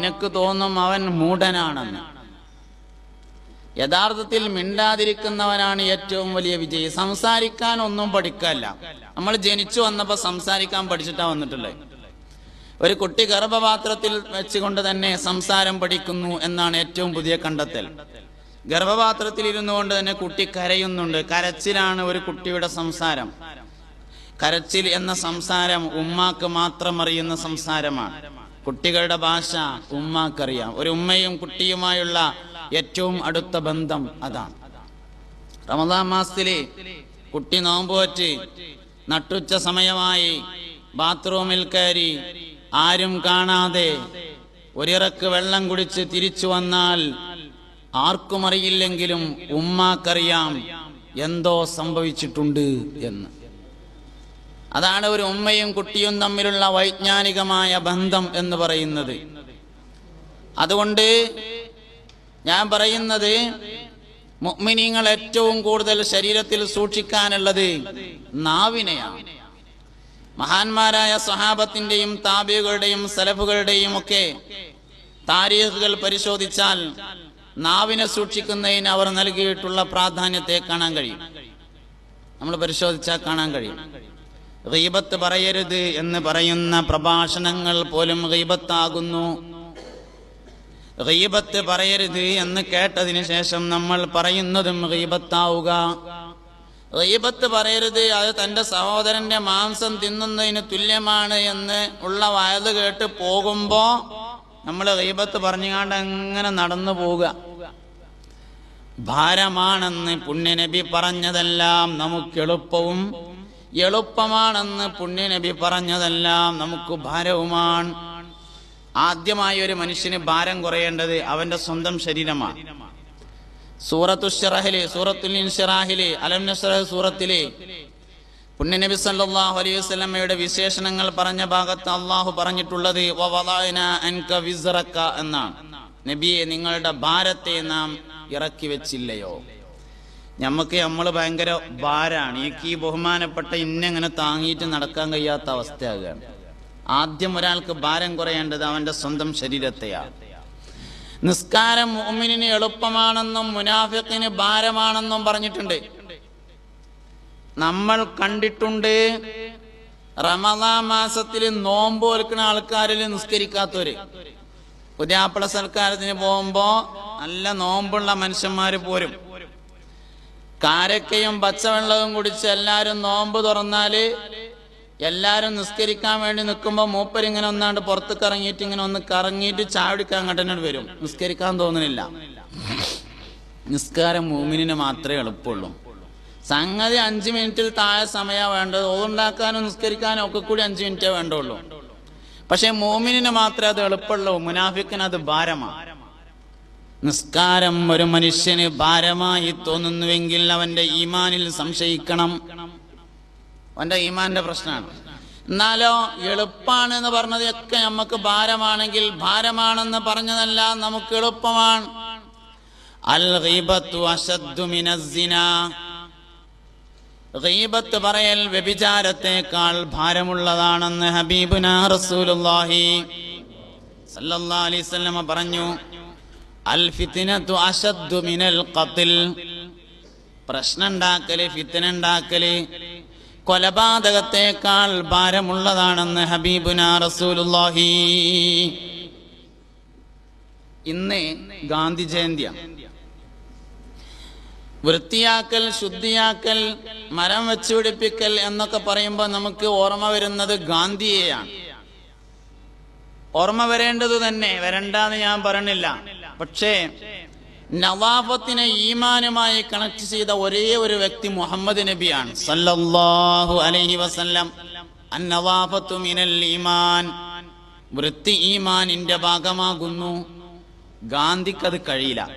നിനക്ക് തോന്നും അവൻ മൂഢനാണെന്ന്. യഥാർത്ഥത്തിൽ മിണ്ടാതിരിക്കുന്നവനാണ് ഏറ്റവും വലിയ വിജയി. സംസാരിക്കാൻ ഒന്നും പഠിക്കല്ല. നമ്മൾ ജനിച്ചു വന്നപ്പോൾ സംസാരിക്കാൻ പഠിച്ചിട്ടാ വന്നിട്ടുള്ളത്. ഒരു കുട്ടി ഗർഭപാത്രത്തിൽ വെച്ചുകൊണ്ട് തന്നെ സംസാരം പഠിക്കുന്നു എന്നാണ് ഏറ്റവും പുതിയ കണ്ടെത്തൽ. ഗർഭപാത്രത്തിൽ ഇരുന്നു കൊണ്ട് തന്നെ കുട്ടി കരയുന്നുണ്ട്. കരച്ചിലാണ് ഒരു കുട്ടിയുടെ സംസാരം. കരച്ചിൽ എന്ന സംസാരം ഉമ്മാക്ക് മാത്രം അറിയുന്ന സംസാരമാണ്. കുട്ടികളുടെ ഭാഷ ഉമ്മാക്കറിയാം. ഒരു ഉമ്മയും കുട്ടിയുമായുള്ള ഏറ്റവും അടുത്ത ബന്ധം അതാണ്. റമദാൻ മാസത്തിൽ കുട്ടി നോമ്പ് വച്ച് നട്ടുച്ച സമയമായി ബാത്റൂമിൽ കയറി ആരും കാണാതെ ഒരിറക്ക് വെള്ളം കുടിച്ച് തിരിച്ചു വന്നാൽ ആർക്കും അറിയില്ലെങ്കിലും ഉമ്മാക്കറിയാം എന്തോ സംഭവിച്ചിട്ടുണ്ട് എന്ന്. അതാണ് ഒരു ഉമ്മയും കുട്ടിയും തമ്മിലുള്ള വൈജ്ഞാനികമായ ബന്ധം എന്ന് പറയുന്നത്. അതുകൊണ്ട് ഞാൻ പറയുന്നത് മുഅ്മിനീങ്ങൾ ഏറ്റവും കൂടുതൽ ശരീരത്തിൽ സൂക്ഷിക്കാനുള്ളത് നാവിനെയാണ്. മഹാന്മാരായ സഹാബത്തിന്റെയും താബികളുടെയും സലഫുകളുടെയും ഒക്കെ താരീഖുകൾ പരിശോധിച്ചാൽ നാവിനെ സൂക്ഷിക്കുന്നതിന് അവർ നൽകിയിട്ടുള്ള പ്രാധാന്യത്തെ കാണാൻ കഴിയും. നമ്മൾ പരിശോധിച്ചാൽ കാണാൻ കഴിയും. ഗീബത്ത് പറയരുത് എന്ന് പറയുന്ന പ്രഭാഷണങ്ങൾ പോലും ഗീബത്താകുന്നു. ഗീബത്ത് പറയരുത് എന്ന് കേട്ടതിന് ശേഷം നമ്മൾ പറയുന്നതും ഗീബത്താവുക. ഗീബത്ത് പറയരുത് അത് തന്റെ സഹോദരന്റെ മാംസം തിന്നുന്നതിന് തുല്യമാണ് എന്ന് ഉള്ള വയത് കേട്ട് പോകുമ്പോൾ നമ്മൾ ഗീബത്ത് പറഞ്ഞുകൊണ്ട് അങ്ങനെ നടന്നു പോവുക. ഭാരമാണെന്ന് പുണ്യനബി പറഞ്ഞതെല്ലാം നമുക്ക് എളുപ്പവും എളുപ്പമാണെന്ന് പുണ്യനബി പറഞ്ഞതെല്ലാം നമുക്ക് ഭാരവുമാണ്. ആദ്യമായി ഒരു മനുഷ്യന് ഭാരം കുറയേണ്ടത് അവന്റെ സ്വന്തം ശരീരമാണ്. സൂറത്തുഷിറഹിൽ സൂറത്തുൽ ഇൻഷിറാഹിൽ അലം സൂറത്തിൽ പുണ്യനബി സല്ലല്ലാഹു അലൈഹി വസല്ലമയുടെ വിശേഷണങ്ങൾ പറഞ്ഞ ഭാഗത്ത് അള്ളാഹു പറഞ്ഞിട്ടുള്ളത് അൻക എന്നാണ്. നബിയെ നിങ്ങളുടെ ഭാരത്തെ നാം ഇറക്കി വെച്ചില്ലയോ? നമുക്ക് നമ്മൾ ഭയങ്കര ഭാരാണ്. എനിക്ക് ഈ ബഹുമാനപ്പെട്ട ഇന്നെങ്ങനെ താങ്ങിയിട്ട് നടക്കാൻ കഴിയാത്ത അവസ്ഥയാകുകയാണ്. ആദ്യം ഒരാൾക്ക് ഭാരം കുറയേണ്ടത് അവന്റെ സ്വന്തം ശരീരത്തെയാണ് നിസ്കാരം മോമിനിന് എളുപ്പമാണെന്നും മുനാഫിഖിന് ഭാരമാണെന്നും പറഞ്ഞിട്ടുണ്ട്. നമ്മൾ കണ്ടിട്ടുണ്ട് റമദാ മാസത്തിൽ നോമ്പ് ഒരുക്കുന്ന ആൾക്കാരിൽ നിസ്കരിക്കാത്തവര്. പുതിയാപ്പിള സൽക്കാരത്തിന് പോകുമ്പോ നല്ല നോമ്പുള്ള മനുഷ്യന്മാര് പോരും. കാരക്കയും പച്ചവെള്ളവും കുടിച്ച് എല്ലാവരും നോമ്പ് തുറന്നാൽ എല്ലാവരും നിസ്കരിക്കാൻ വേണ്ടി നിൽക്കുമ്പോൾ മൂപ്പർ ഇങ്ങനെ ഒന്നാണ്ട് പുറത്തേക്ക് ഇറങ്ങിയിട്ട് ഇങ്ങനെ ഒന്ന് കറങ്ങിയിട്ട് ചാവിടിക്കാൻ കണ്ടനോട് വരും. നിസ്കരിക്കാൻ തോന്നുന്നില്ല നിസ്കാരം മൂമിനിന് മാത്രമേ എളുപ്പമുള്ളൂ. സംഗതി അഞ്ച് മിനിറ്റിൽ താഴെ സമയമാണ് വേണ്ടത്. ഓതുണ്ടാക്കാനും നിസ്കരിക്കാനും ഒക്കെ കൂടി അഞ്ച് മിനിറ്റേ വേണ്ടുള്ളൂ. പക്ഷെ മോമിനിന് മാത്രമേ അത് എളുപ്പമുള്ളൂ. മുനാഫിക്കിന് അത് ഭാരമാണ്. നിസ്കാരം ഒരു മനുഷ്യന് ഭാരമായി തോന്നുന്നുവെങ്കിൽ അവന്റെ ഈമാനിൽ സംശയിക്കണം. അവന്റെ ഈമാന്റെ പ്രശ്നമാണ് എന്നാലോ എളുപ്പാണ് എന്ന് പറഞ്ഞതൊക്കെ നമുക്ക് ഭാരമാണെങ്കിൽ ഭാരമാണെന്ന് പറഞ്ഞതല്ല നമുക്ക് എളുപ്പമാണ്. അൽ ഗീബത്ത് പറയൽ വ്യഭിചാരത്തെക്കാൾ ഭാരമുള്ളതാണെന്ന് ഹബീബുന റസൂലുള്ളാഹി സല്ലല്ലാഹു അലൈഹി പറഞ്ഞു. അൽ ഫിത്നത്തു അശദ്ദു കൊലപാതകത്തെക്കാൾ ഭാരമുള്ളതാണെന്ന് ഹബീബുന റസൂലുല്ലാഹി ഇന്ന് ഗാന്ധി ജയന്തിയാണ് വൃത്തിയാക്കൽ ശുദ്ധിയാക്കൽ മരം വെച്ചുപിടിപ്പിക്കൽ എന്നൊക്കെ പറയുമ്പോൾ നമുക്ക് ഓർമ്മ വരുന്നത് ഗാന്ധിയെയാണ്. ഓർമ്മ വരേണ്ടത് തന്നെ വരണ്ടെന്ന് ഞാൻ പറഞ്ഞില്ല. പക്ഷേ നവാഫത്തിനെ ഈമാനുമായി കണക്ട് ചെയ്ത ഒരേ ഒരു വ്യക്തി മുഹമ്മദ് നബിയാണ്. സല്ലല്ലാഹു അലൈഹി വസല്ലം. മിനൽ ഈമാൻ. വൃത്തി ഈമാനിന്റെ ഭാഗമാകുന്നു. ഗാന്ധിക്കത് കഴിയില്ല.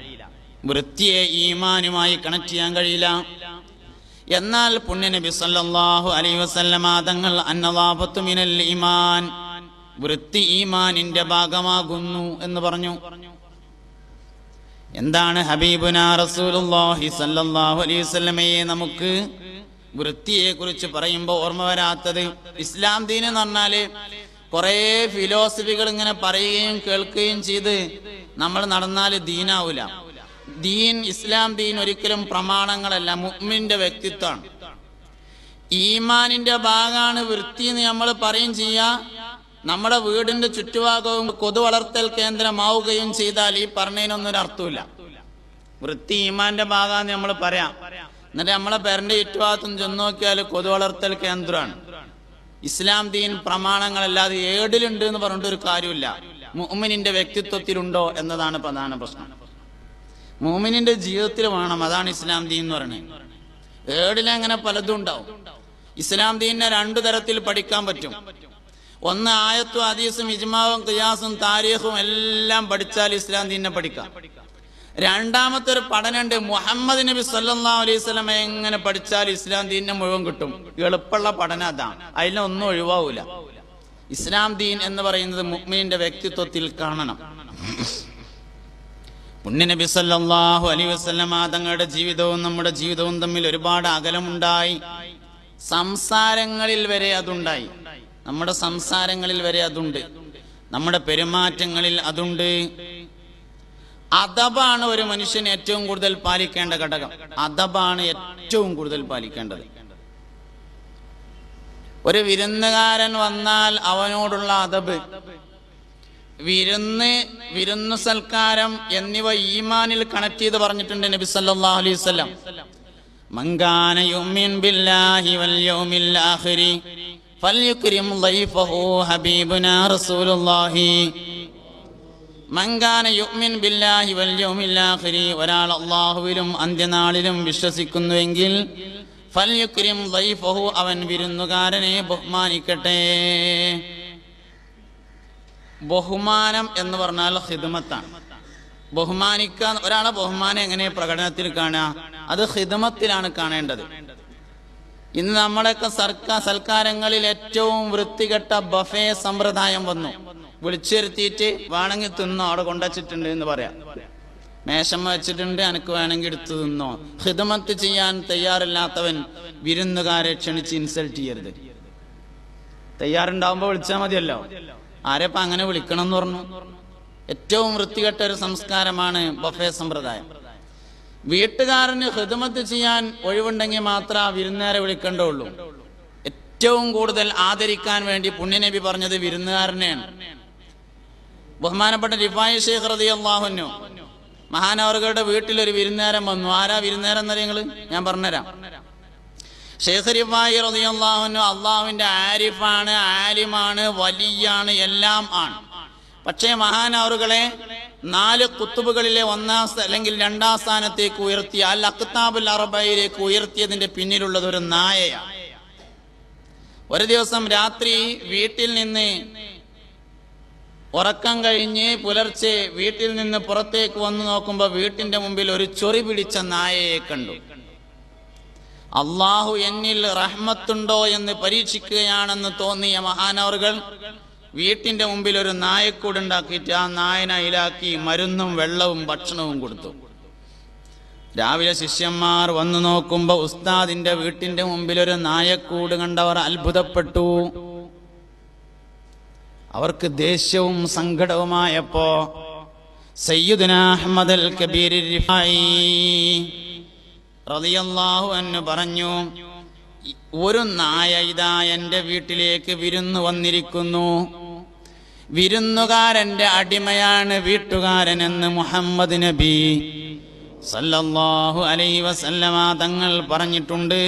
വൃത്തിയെ ഈമാനുമായി കണക്ട് ചെയ്യാൻ കഴിയില്ല. എന്നാൽ പുണ്യനബി സല്ലല്ലാഹു അലൈഹി വസല്ലമ തങ്ങൾ അന്നവാഫത്തു മിനൽ ഈമാൻ. വൃത്തി ഈമാനിന്റെ ഭാഗമാകുന്നു എന്ന് പറഞ്ഞു. എന്താണ് ഹബീബുന റസൂലുള്ളാഹി സല്ലല്ലാഹു അലൈഹി വസല്ലമയെ നമുക്ക് വൃത്തിയെ കുറിച്ച് പറയുമ്പോൾ ഓർമ്മ വരാത്തത്? ഇസ്ലാം ദീൻ എന്ന് പറഞ്ഞാൽ കുറേ ഫിലോസഫികൾ ഇങ്ങനെ പറയുകയും കേൾക്കുകയും ചെയ്ത് നമ്മൾ നടന്നാൽ ദീനാവൂല. ദീൻ ഇസ്ലാം ദീൻ ഒരിക്കലും പ്രമാണങ്ങളല്ല മുഅ്മിന്റെ വ്യക്തിത്വമാണ്. ഈമാനിന്റെ ഭാഗമാണ് വൃത്തി എന്ന് നമ്മൾ പറയും ചെയ്യാ നമ്മുടെ വീടിന്റെ ചുറ്റുഭാഗവും കൊതു വളർത്തൽ കേന്ദ്രമാവുകയും ചെയ്താൽ ഈ പറഞ്ഞതിനൊന്നും അർത്ഥമില്ല വൃത്തി ഈമാന്റെ ഭാഗമാന്ന് നമ്മൾ പറയാം. എന്നിട്ട് നമ്മളെ പേരന്റെ ചുറ്റുഭാഗത്തും ചെന്ന് നോക്കിയാൽ കൊതു വളർത്തൽ കേന്ദ്രമാണ്. ഇസ്ലാം ദീൻ പ്രമാണങ്ങളല്ലാതെ ഏടിലുണ്ട് എന്ന് പറഞ്ഞിട്ട് ഒരു കാര്യമില്ല. മുഅ്മിനിന്റെ വ്യക്തിത്വത്തിലുണ്ടോ എന്നതാണ് പ്രധാന പ്രശ്നം. മുഅ്മിനിന്റെ ജീവിതത്തിൽ വേണം അതാണ് ഇസ്ലാം ദീൻ എന്ന് പറയുന്നത്. ഏടിലങ്ങനെ പലതും ഉണ്ടാവും. ഇസ്ലാം ദീനിനെ രണ്ടു തരത്തിൽ പഠിക്കാൻ പറ്റും. ഒന്ന് ആയത്തും അതീസും ഇജ്മാവും ഖിയാസും താരീഖും എല്ലാം പഠിച്ചാൽ ഇസ്ലാം ദീനെ പഠിക്കാം. രണ്ടാമത്തെ ഒരു പഠനമുണ്ട് മുഹമ്മദ് നബി സല്ലാ അലൈഹി എങ്ങനെ പഠിച്ചാൽ ഇസ്ലാം ദീനിനെ മുഴുവൻ കിട്ടും. എളുപ്പമുള്ള പഠനം അതാണ്. അതിലൊന്നും ഒഴിവാവൂല. ഇസ്ലാം ദീൻ എന്ന് പറയുന്നത് മുഅ്മിനിന്റെ വ്യക്തിത്വത്തിൽ കാണണം. പുണ്യനബി സല്ലാഹു അലൈഹി വസല്ലമ തങ്ങളുടെ ജീവിതവും നമ്മുടെ ജീവിതവും തമ്മിൽ ഒരുപാട് അകലമുണ്ടായി. സംസാരങ്ങളിൽ വരെ അതുണ്ടായി. നമ്മുടെ സംസാരങ്ങളിൽ വരെ അതുണ്ട്. നമ്മുടെ പെരുമാറ്റങ്ങളിൽ അതുണ്ട്. അതബാണ് ഒരു മനുഷ്യൻ ഏറ്റവും കൂടുതൽ പാലിക്കേണ്ട ഘടകം. അതബാണ് ഏറ്റവും കൂടുതൽ പാലിക്കേണ്ടത്. ഒരു വിരുന്നുകാരൻ വന്നാൽ അവനോടുള്ള അദബ് വിരുന്ന് വിരുന്ന് സൽക്കാരം എന്നിവ ഈമാനിൽ കണക്ട് ചെയ്ത് പറഞ്ഞിട്ടുണ്ട് നബി സല്ലല്ലാഹു അലൈഹി വസല്ലം. മങ്കാന യുമിൻ ബില്ലാഹി വൽ യൗമിൽ ആഖിരി. ബില്ലാഹി വൽ യൗമിൽ ആഖിരി ഒരാൾ അല്ലാഹുവിലും അന്ത്യനാളിലും വിശ്വസിക്കുന്നുവെങ്കിൽ അവൻ വിരുന്നുകാരനെ ബഹുമാനിക്കട്ടെ. ബഹുമാനം എന്ന് പറഞ്ഞാൽ ഹിദമത്താണ് ബഹുമാനിക്കാൻ ഒരാളെ ബഹുമാനം എങ്ങനെ പ്രകടനത്തിൽ കാണുക? അത് ഹിദമത്തിലാണ് കാണേണ്ടത്. ഇന്ന് നമ്മളൊക്കെ സർക്കാർ സൽക്കാരങ്ങളിൽ ഏറ്റവും വൃത്തികെട്ട ബഫേ സമ്പ്രദായം വന്നു. വിളിച്ചിരുത്തിയിട്ട് വേണമെങ്കിൽ തിന്നോ അവിടെ കൊണ്ടുവച്ചിട്ടുണ്ട് എന്ന് പറയാം. മേശം വെച്ചിട്ടുണ്ട് എനിക്ക് വേണമെങ്കിൽ എടുത്തു തിന്നോ. ഹിതമത്ത് ചെയ്യാൻ തയ്യാറില്ലാത്തവൻ വിരുന്നുകാരെ ക്ഷണിച്ച് ഇൻസൾട്ട് ചെയ്യരുത്. തയ്യാറുണ്ടാവുമ്പോൾ വിളിച്ചാൽ മതിയല്ലോ. ആരെപ്പ അങ്ങനെ വിളിക്കണം എന്ന് പറഞ്ഞു. ഏറ്റവും വൃത്തികെട്ട ഒരു സംസ്കാരമാണ് ബഫേ സമ്പ്രദായം. വീട്ടുകാരന് ഹൃദമത്ത് ചെയ്യാൻ ഒഴിവുണ്ടെങ്കിൽ മാത്രം ആ വിരുന്നുകാരെ വിളിക്കേണ്ടുള്ളൂ. ഏറ്റവും കൂടുതൽ ആദരിക്കാൻ വേണ്ടി പുണ്യനബി പറഞ്ഞത് വിരുന്നുകാരനെയാണ്. ബഹുമാനപ്പെട്ട റിഫായി ശേഖർ റതി അള്ളാഹുനു മഹാനവറുകളുടെ വീട്ടിൽ ഒരു വിരുന്നുകാരൻ വന്നു. ആരാ വിരുന്നുകാരൻ എന്നറിയ നിങ്ങൾ? ഞാൻ പറഞ്ഞുതരാം. ഷേഖ് റിഫായി റതി അള്ളാഹുനു അള്ളാഹുവിന്റെ ആരിഫാണ് ആലിമാണ് വലിയാണ് എല്ലാം ആണ്. പക്ഷേ മഹാനവറുകളെ നാല് കുത്തുബുകളിലെ ഒന്നാം അല്ലെങ്കിൽ രണ്ടാം സ്ഥാനത്തേക്ക് ഉയർത്തിയ അൽ അക്താബുൽ അറബയിലേക്ക് ഉയർത്തിയതിന്റെ പിന്നിലുള്ളത് ഒരു നായയാണ്. ഒരു ദിവസം രാത്രി വീട്ടിൽ നിന്ന് ഉറക്കം കഴിഞ്ഞ് പുലർച്ചെ വീട്ടിൽ നിന്ന് പുറത്തേക്ക് വന്നു നോക്കുമ്പോൾ വീട്ടിന്റെ മുമ്പിൽ ഒരു ചൊറി പിടിച്ച നായയെ കണ്ടു. അള്ളാഹു എന്നിൽ റഹ്മത്തുണ്ടോ എന്ന് പരീക്ഷിക്കുകയാണെന്ന് തോന്നിയ മഹാനവറുകൾ വീട്ടിന്റെ മുമ്പിൽ ഒരു നായക്കൂടുണ്ടാക്കിയിട്ട് ആ നായനെ അയിലാക്കി മരുന്നും വെള്ളവും ഭക്ഷണവും കൊടുത്തു. രാവിലെ ശിഷ്യന്മാർ വന്നു നോക്കുമ്പോൾ ഉസ്താദിന്റെ വീട്ടിന്റെ മുമ്പിൽ ഒരു നായക്കൂട് കണ്ടവർ അത്ഭുതപ്പെട്ടു. അവർക്ക് ദേഷ്യവും സങ്കടവുമായപ്പോ സയ്യിദുന അൽ കബീർ റളിയല്ലാഹു അൻഹു പറഞ്ഞു ഒരു നായ ഇതാ എന്റെ വീട്ടിലേക്ക് വിരുന്നു വന്നിരിക്കുന്നു. വിരുന്നുകാരന്റെ അടിമയാണ് വീട്ടുകാരൻ എന്ന് മുഹമ്മദ് നബി. സല്ലല്ലാഹു അലൈ വസല്ലമ തങ്ങൾ പറഞ്ഞിട്ടുണ്ട്.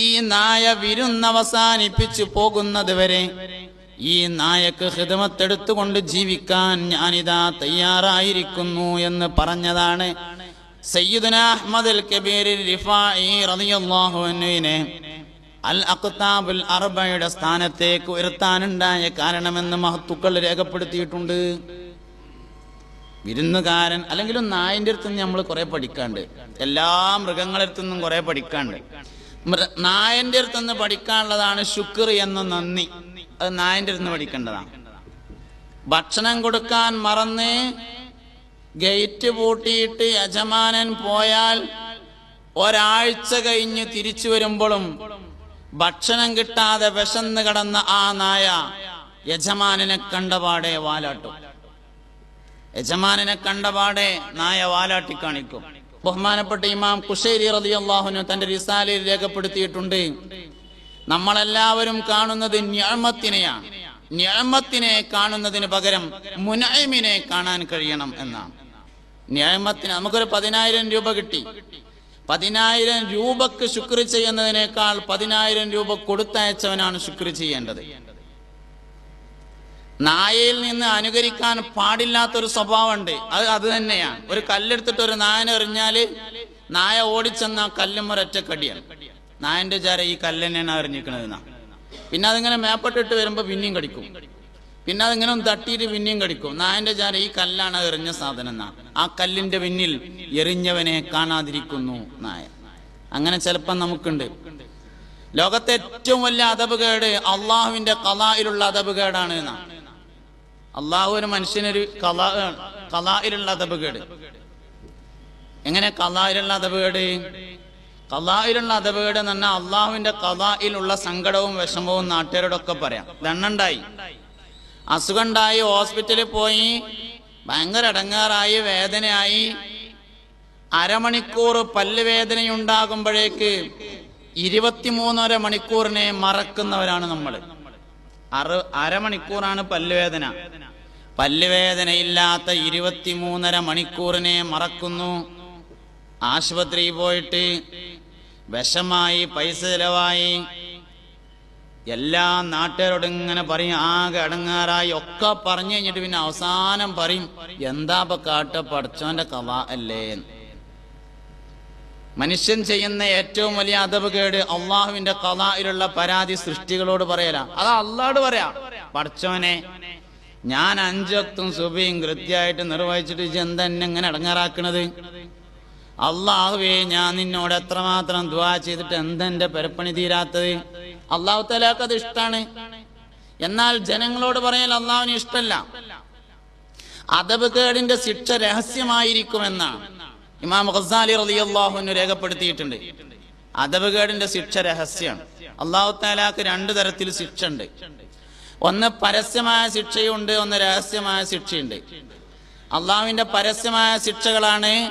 ഈ നായ വിരുന്നവസാനിപ്പിച്ചു പോകുന്നത് വരെ ഈ നായക്ക് ഹിതമത്തെടുത്തുകൊണ്ട് ജീവിക്കാൻ ഞാനിതാ തയ്യാറായിരിക്കുന്നു എന്ന് പറഞ്ഞതാണ്. സയ്യിദുന അഹമ്മദ് അൽ കബീർ റിഫായി റളിയല്ലാഹു അൻഹുവിനെ അൽ അക്താബുൽ അർബയുടെ സ്ഥാനത്തേക്ക് ഉയർത്താനുണ്ടായ കാരണമെന്ന് മഹത്തുക്കൾ രേഖപ്പെടുത്തിയിട്ടുണ്ട്. വിരുന്നുകാരൻ അല്ലെങ്കിലും നായിന്റെ അടുത്ത് നിന്ന് നമ്മൾ കുറെ പഠിക്കാണ്ട്. എല്ലാ മൃഗങ്ങളുടെ അടുത്തു നിന്നും കുറെ പഠിക്കാണ്ട്. നായന്റെ അടുത്ത് നിന്ന് പഠിക്കാനുള്ളതാണ് ശുക്ർ എന്ന നന്ദി. അത് നായന്റെ അടുത്ത് നിന്ന് പഠിക്കേണ്ടതാണ്. ഭക്ഷണം കൊടുക്കാൻ മറന്ന് ഗേറ്റ് പൂട്ടിയിട്ട് യജമാനൻ പോയാൽ ഒരാഴ്ച കഴിഞ്ഞ് തിരിച്ചു വരുമ്പോഴും ഭക്ഷണം കിട്ടാതെ വിശന്ന് കിടന്ന ആ നായ യജമാനനെ കണ്ടപാടെ വാലാട്ടും. യജമാനനെ കണ്ടപാടെ നായ വാലാട്ടി കാണിക്കും. ബഹുമാനപ്പെട്ട ഇമാം കുഷേരി റതി അള്ളാഹുനു തന്റെ റിസാലയിൽ രേഖപ്പെടുത്തിയിട്ടുണ്ട്. നമ്മളെല്ലാവരും കാണുന്നത് ഞാമത്തിനെയാണ് ഞാമത്തിനെ കാണുന്നതിന് പകരം മുനൈമിനെ കാണാൻ കഴിയണം എന്നാണ്. ന്യായമത്തിന് നമുക്കൊരു പതിനായിരം രൂപ കിട്ടി. പതിനായിരം രൂപക്ക് ശുക്ർ ചെയ്യുന്നതിനേക്കാൾ പതിനായിരം രൂപ കൊടുത്തയച്ചവനാണ് ശുക്ർ ചെയ്യേണ്ടത്. നായയിൽ നിന്ന് അനുകരിക്കാൻ പാടില്ലാത്തൊരു സ്വഭാവമുണ്ട്. അത് അത് തന്നെയാണ്. ഒരു കല്ലെടുത്തിട്ട് ഒരു നായനെ എറിഞ്ഞാൽ നായ ഓടിച്ചെന്ന കല്ലുമ്മൊരൊറ്റ കടിയാണ്. നായന്റെ ചാര ഈ കല്ലെന്നെയാണ് എന്നാ. പിന്നെ അതിങ്ങനെ മേപ്പെട്ടിട്ട് വരുമ്പോ പിന്നെയും കടിക്കും. പിന്നെ അതിങ്ങനെ ഒന്ന് തട്ടിയിട്ട് പിന്നെയും കടിക്കും. നായന്റെ ചാര ഈ കല്ലാണ് എറിഞ്ഞ സാധനം എന്നാ ആ കല്ലിന്റെ പിന്നിൽ എറിഞ്ഞവനെ കാണാതിരിക്കുന്നു നായ അങ്ങനെ ചിലപ്പം നമുക്കുണ്ട്. ലോകത്തെ ഏറ്റവും വലിയ അതപകേട് അള്ളാഹുവിന്റെ കലായിലുള്ള അതപകേടാണ് എന്നാ അള്ളാഹു ഒരു മനുഷ്യനൊരു കലാ കലായിലുള്ള അതപകേട് എങ്ങനെ കലായിലുള്ള അതപകേട് കലായിലുള്ള അതപകേട് എന്ന് പറഞ്ഞാൽ അള്ളാഹുവിന്റെ കലായിലുള്ള സങ്കടവും വിഷമവും നാട്ടുകാരോടൊക്കെ പറയാം. ദണ്ണുണ്ടായി അസുഖമുണ്ടായി ഹോസ്പിറ്റലിൽ പോയി. ഭയങ്കര ഇടങ്ങാറായി വേദനയായി. അരമണിക്കൂർ പല്ലുവേദനയുണ്ടാകുമ്പോഴേക്ക് ഇരുപത്തിമൂന്നര മണിക്കൂറിനെ മറക്കുന്നവരാണ് നമ്മൾ അറ അരമണിക്കൂറാണ് പല്ലുവേദന. പല്ലുവേദനയില്ലാത്ത ഇരുപത്തിമൂന്നര മണിക്കൂറിനെ മറക്കുന്നു. ആശുപത്രിയിൽ പോയിട്ട് വിഷമായി പൈസ ചെലവായി. എല്ലാ നാട്ടുകാരോടും ഇങ്ങനെ പറയും ആകെ അടങ്ങാറായി ഒക്കെ പറഞ്ഞു കഴിഞ്ഞിട്ട് പിന്നെ അവസാനം പറയും എന്താ ഇപ്പൊ കാട്ട പഠിച്ചോന്റെ കഥ അല്ലേ? മനുഷ്യൻ ചെയ്യുന്ന ഏറ്റവും വലിയ അതപകേട് അള്ളാഹുവിന്റെ കഥയിലുള്ള പരാതി സൃഷ്ടികളോട് പറയല. അത് അള്ളാഹോട് പറയാ പഠിച്ചോനെ ഞാൻ അഞ്ചത്തും സുബിയും കൃത്യമായിട്ട് നിർവഹിച്ചിട്ട് ഇജ്ജ് എന്താ എന്നെ ഇങ്ങനെ അടങ്ങാറാക്കണത്? അള്ളാഹുവേ ഞാൻ നിന്നോട് എത്രമാത്രം ദ്വാ ചെയ്തിട്ട് എന്തെന്റെ പരപ്പണി തീരാത്തത്? അള്ളാഹു തലാക്ക് അത് ഇഷ്ടാണ്. എന്നാൽ ജനങ്ങളോട് പറയാൻ അള്ളാഹുവിന് ഇഷ്ടമല്ല അദബ് കേടിന്റെ ശിക്ഷ രഹസ്യമായിരിക്കുമെന്നാണ്. ഇമാം ഖസാലി അള്ളാഹുവിന് രേഖപ്പെടുത്തിയിട്ടുണ്ട്. അതബുകേടിന്റെ ശിക്ഷ രഹസ്യമാണ് അള്ളാഹു താലാക്ക് രണ്ടു തരത്തിൽ ശിക്ഷ ഉണ്ട് ഒന്ന് പരസ്യമായ ശിക്ഷയുണ്ട് ഒന്ന് രഹസ്യമായ ശിക്ഷയുണ്ട്. അള്ളാഹുവിന്റെ പരസ്യമായ ശിക്ഷകളാണ്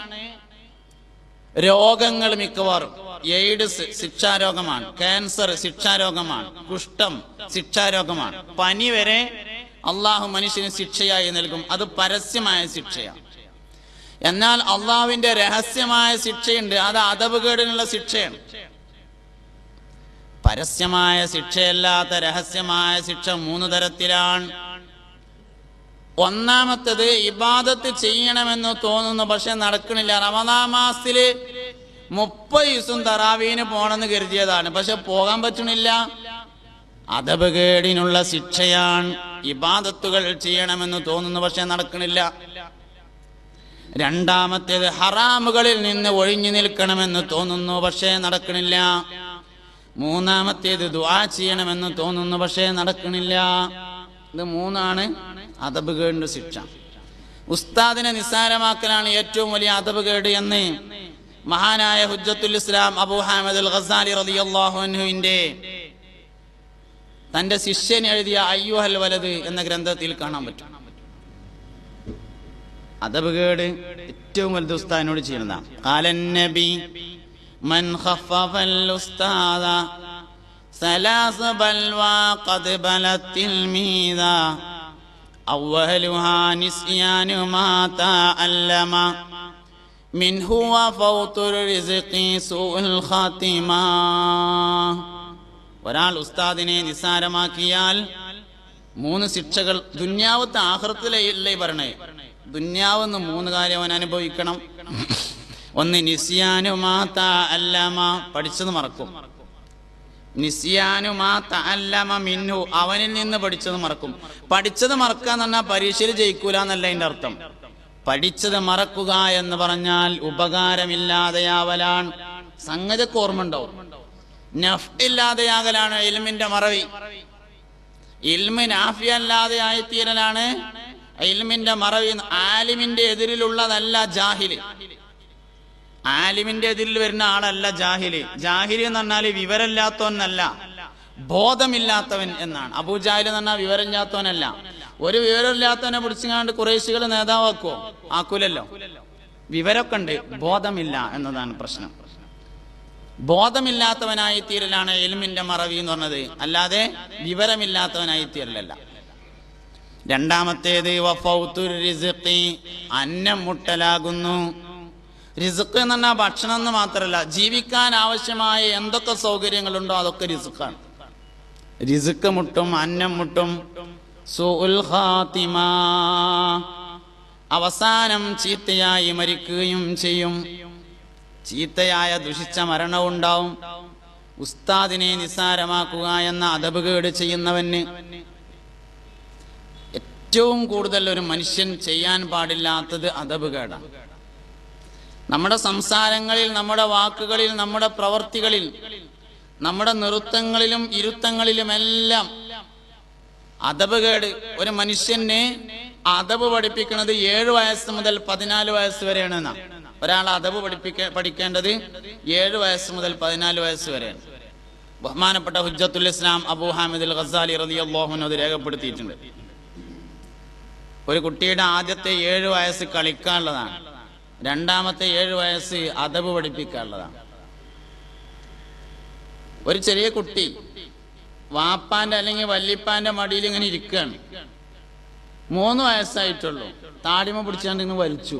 രോഗങ്ങൾ മിക്കവാറും എയ്ഡ്സ് ശിക്ഷാരോഗമാണ് ക്യാൻസർ ശിക്ഷാരോഗമാണ് കുഷ്ഠം ശിക്ഷാരോഗമാണ്. പനി വരെ അള്ളാഹു മനുഷ്യന് ശിക്ഷയായി നൽകും. അത് പരസ്യമായ ശിക്ഷയാണ്. എന്നാൽ അള്ളാഹുവിന്റെ രഹസ്യമായ ശിക്ഷയുണ്ട്. അത് അതവുകേടിനുള്ള ശിക്ഷയാണ്. പരസ്യമായ ശിക്ഷയല്ലാത്ത രഹസ്യമായ ശിക്ഷ മൂന്ന് തരത്തിലാണ്. ഒന്നാമത്തത് ഇബാദത്ത് ചെയ്യണമെന്ന് തോന്നുന്നു പക്ഷെ നടക്കണില്ല. റമദാ മാസത്തിൽ മുപ്പത് ദിവസം തറാവീന് പോണെന്ന് കരുതിയതാണ്. പക്ഷെ പോകാൻ പറ്റണില്ല. അതപകേടിനുള്ള ശിക്ഷയാണ് ഇബാദത്തുകൾ ചെയ്യണമെന്ന് തോന്നുന്നു പക്ഷെ നടക്കണില്ല. രണ്ടാമത്തേത് ഹറാമുകളിൽ നിന്ന് ഒഴിഞ്ഞു നിൽക്കണമെന്ന് തോന്നുന്നു പക്ഷേ നടക്കണില്ല. മൂന്നാമത്തേത് ദ്വാ ചെയ്യണമെന്ന് തോന്നുന്നു പക്ഷേ നടക്കണില്ല. ഇത് മൂന്നാണ് അതബുകേടിന്റെ ശിക്ഷ. ഉസ്താദിനെ നിസ്സാരമാക്കലാണ് ഏറ്റവും വലിയ അതബുകേട് എന്ന് മഹാനായ ഹുജ്ജത്തുൽ ഇസ്ലാം അബു ഹാമദ് അൽ ഖസാലി റലിയല്ലാഹുവിന്റെ തന്റെ ശിഷ്യൻ എഴുതിയ അയ്യുഹൽ വലത് എന്ന ഗ്രന്ഥത്തിൽ കാണാൻ പറ്റും. അതബുകേട് ഏറ്റവും വലുത് ഉസ്താദിനോട് ചെയ്യുന്നതാണ്. കാലൻ നബി മൻ ഖഫഫൽ ഉസ്താദ ثلاث بلوى قد بلت تلميذا أولها نسيان ما تعلم منه وفوت الرزق سوء الخاتمة ഒരാൾ ഉസ്താദിനെ നിസ്സാരമാക്കിയാൽ മൂന്ന് ശിക്ഷകൾ ദുന്യാവത്തെ ആഹൃത്തിലെ ഇല്ലേ പറയണേ ദുന്യാവെന്ന് മൂന്ന് കാര്യം അവൻ അനുഭവിക്കണം ഒന്ന് നിസ്യാനുമാത്ത അല്ലമ പഠിച്ചത് മറക്കും മിന്നു അവനിൽ നിന്ന് പഠിച്ചത് മറക്കും. പഠിച്ചത് മറക്കാന്ന് പറഞ്ഞാൽ പരീക്ഷയിൽ ജയിക്കൂല എന്നല്ല അതിന്റെ അർത്ഥം. പഠിച്ചത് മറക്കുക എന്ന് പറഞ്ഞാൽ ഉപകാരമില്ലാതെയാവലാണ്. സംഗതിക്ക് ഓർമ്മ ഉണ്ടാവും നഫ് ഇല്ലാതെയാകലാണ് ഇൽമിന്റെ മറവി. ഇൽമി നാഫിയല്ലാതെ ആയിത്തീരലാണ് ഇൽമിന്റെ മറവി. ആലിമിന്റെ എതിരിലുള്ളതല്ല ജാഹിൽ. ആലിമിന്റെ ഇതിൽ വരുന്ന ആളല്ല ജാഹിൽ. ജാഹിലി എന്ന് പറഞ്ഞാൽ വിവരമില്ലാത്തവനല്ല. ബോധമില്ലാത്തവൻ എന്നാണ്. അബൂജാഹിൽ എന്ന് പറഞ്ഞാൽ വിവരമില്ലാത്തവനല്ല. ഒരു വിവരമില്ലാത്തവനെ പിടിച്ചുകാണ്ട് കുറേശികൾ നേതാവാക്കുവോ ആക്കൂലല്ലോ. വിവരമൊക്കെ ഉണ്ട്. ബോധമില്ല എന്നതാണ് പ്രശ്നം. ബോധമില്ലാത്തവനായി തീരലാണ് എൽമിന്റെ മറവി എന്ന് പറഞ്ഞത്. അല്ലാതെ വിവരമില്ലാത്തവനായി തീരലല്ല. രണ്ടാമത്തേത് അന്നം മുട്ടലാകുന്നു. റിസുക്ക് എന്ന് പറഞ്ഞാൽ ഭക്ഷണം എന്ന് മാത്രമല്ല ജീവിക്കാൻ ആവശ്യമായ എന്തൊക്കെ സൗകര്യങ്ങളുണ്ടോ അതൊക്കെ റിസുക്കാണ്. റിസുക്ക് മുട്ടും അന്നം മുട്ടും. അവസാനം ചീത്തയായി മരിക്കുകയും ചെയ്യും. ചീത്തയായ ദുഷിച്ച മരണമുണ്ടാവും ഉസ്താദിനെ നിസ്സാരമാക്കുക എന്ന അദബുകേട് ചെയ്യുന്നവന് ഏറ്റവും കൂടുതൽ ഒരു മനുഷ്യൻ ചെയ്യാൻ പാടില്ലാത്തത് അദബുകേടാണ് നമ്മുടെ സംസാരങ്ങളിൽ നമ്മുടെ വാക്കുകളിൽ നമ്മുടെ പ്രവർത്തികളിൽ നമ്മുടെ നൃത്തങ്ങളിലും ഇരുത്തങ്ങളിലുമെല്ലാം അതപകേട് ഒരു മനുഷ്യനെ അദബ് പഠിപ്പിക്കുന്നത് ഏഴ് വയസ്സ് മുതൽ പതിനാല് വയസ്സ് വരെയാണ് എന്നാ. ഒരാൾ അദബ് പഠിപ്പിക്ക പഠിക്കേണ്ടത് ഏഴ് വയസ്സ് മുതൽ പതിനാല് വയസ്സ് വരെയാണ്. ബഹുമാനപ്പെട്ട ഹുജ്ജത്തുൽ ഇസ്ലാം അബൂ ഹാമിദുൽ അൽ റതി റളിയല്ലാഹു അത് രേഖപ്പെടുത്തിയിട്ടുണ്ട്. ഒരു കുട്ടിയുടെ ആദ്യത്തെ ഏഴ് വയസ്സ് കളിക്കാനുള്ളതാണ്. രണ്ടാമത്തെ ഏഴ് വയസ്സ് അദബ് പഠിപ്പിക്കാനുള്ളതാണ്. ഒരു ചെറിയ കുട്ടി വാപ്പാന്റെ അല്ലെങ്കിൽ വല്ലിപ്പാന്റെ മടിയിൽ ഇങ്ങനെ ഇരിക്കുകയാണ്. മൂന്ന് വയസ്സായിട്ടുള്ളൂ. താടിമ പിടിച്ചാണ്ട് ഇങ്ങനെ വലിച്ചു.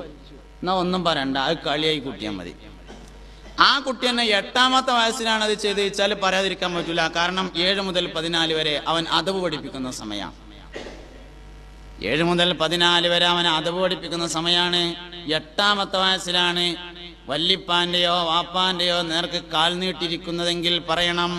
എന്നാ ഒന്നും പറയണ്ട അത് കളിയായി കുട്ടിയാൽ മതി. ആ കുട്ടി തന്നെ എട്ടാമത്തെ വയസ്സിലാണ് അത് ചെയ്ത് വെച്ചാൽ പറയാതിരിക്കാൻ പറ്റില്ല കാരണം ഏഴ് മുതൽ പതിനാല് വരെ അവൻ അതവ് പഠിപ്പിക്കുന്ന സമയമാണ്. ഏഴ് മുതൽ പതിനാല് വരെ അവൻ അതവ് പഠിപ്പിക്കുന്ന സമയമാണ് എട്ടാമത്തെ വയസ്സിലാണ് വല്ലിപ്പാന്റെയോ വാപ്പാന്റെയോ നേർക്ക് കാൽ നീട്ടിയിരിക്കുന്നതെങ്കിൽ പറയണം.